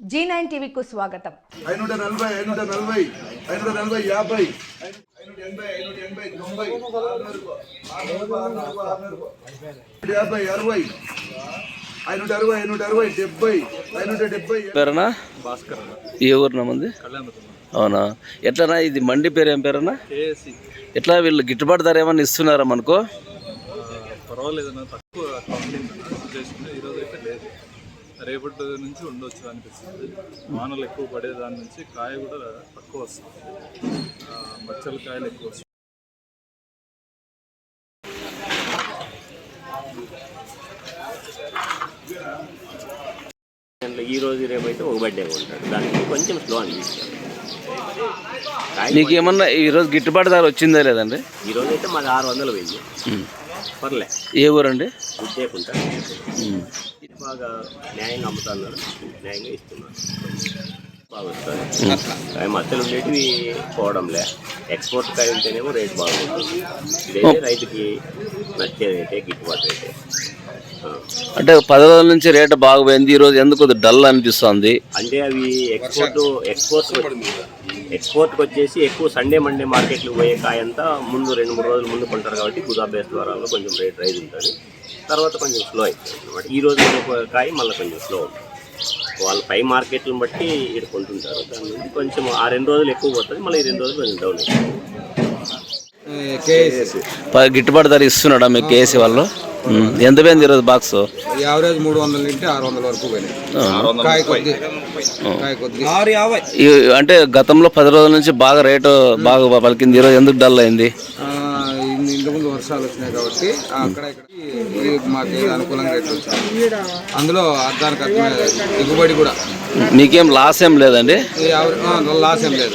G nine టీవీకు స్వాగతం. ఐనూట నలభై ఐనూట నలభై ఐనూట నలభై యాభై యాభై అరవై ఐనూట అరవై ఐనూట అరవై డెబ్బై ఐనూట డెబ్బై పేరనా? భాస్కర్ ఏ ఊరునా మంది? అవునా? ఎట్లనా ఇది మండి పేరు ఏం పేరన్నా? కేఎస్సి. ఎట్లా వీళ్ళు గిట్టుబాటు ధర ఏమన్నా ఇస్తున్నారా మనకు? పర్వాలేదన్న తక్కువ కంప్లైంట్ చేసుకుంటే ఈరోజు అయితే లేదు రేపటి నుంచి ఉండొచ్చు అనిపిస్తుంది. వానలు ఎక్కువ పడే దాని నుంచి కాయ కూడా తక్కువ వస్తుంది. మచ్చల కాయలు ఎక్కువ వస్తాయి దాంట్లో ఈ రోజు రేపైతే ఒక బర్త్డే ఉంటాడు. దానికి కొంచెం స్లో అనిపిస్తుంది ఏమన్నా ఈరోజు గిట్టుబాటు ధర వచ్చిందా లేదండి? ఈ రోజు అయితే మాది ఆరు వందలు వెయ్యి ఉమ్. పర్లే. ఏ ఊరండి. బాగా న్యాయంగా అమ్ముతున్నారు. న్యాయంగా ఇస్తున్నారు. బాగా మధ్యలో ఉండేటివి పోవడంలే. ఎక్స్పోర్ట్ కాయ ఉంటేనేమో రేట్ బాగుంటుంది. రైతుకి గిట్టుబాటు. అంటే పది రోజుల నుంచి రేటు బాగుపోయింది ఈరోజు ఎందుకు డల్ అనిపిస్తుంది? అంటే అవి ఎక్స్పోర్ట్ ఎక్స్పోర్ట్ ఎక్స్పోర్ట్కి వచ్చేసి ఎక్కువ సండే మండే మార్కెట్కి పోయే కాయ అంతా ముందు రెండు మూడు రోజులు ముందు కొంటారు కాబట్టి బేస్ ద్వారా కొంచెం రేట్ రైజ్ ఉంటుంది. తర్వాత కొంచెం స్లో అవుతుంది అనమాట ఈ రోజు ఒక కాయ మళ్ళీ కొంచెం స్లో ఉంటుంది వాళ్ళ పై మార్కెట్లను బట్టి ఇక్కడ కొంటుంటారు. దాని నుంచి కొంచెం ఆ రెండు రోజులు ఎక్కువ పోతుంది. మళ్ళీ ఈ రెండు రోజులు కొంచెం డౌన్ అవుతుంది ప- గిట్టుబాటు ధర ఇస్తున్నాడా మీకు కేసీ వాళ్ళు. ఎంత పోయింది ఈరోజు బాక్స్? యావరేజ్ మూడు వందల నుండి ఆరు వందల వరకు పోయినాయి. అంటే గతంలో పది రోజుల నుంచి బాగా రేటు బాగా పలికింది. ఈరోజు ఎందుకు డల్ అయింది? ఆ, ఇన్ని- ఇంతకు ముందు వర్షాలు వచ్చినాయి కాబట్టి అక్కడ ఇక్కడ మాకు అనుకూలంగా రేట్లు వచ్చాయి. అందులో దిగుబడి కూడా. మీకేం లాస్ ఏం లేదండి? లాస్ ఏం లేదు.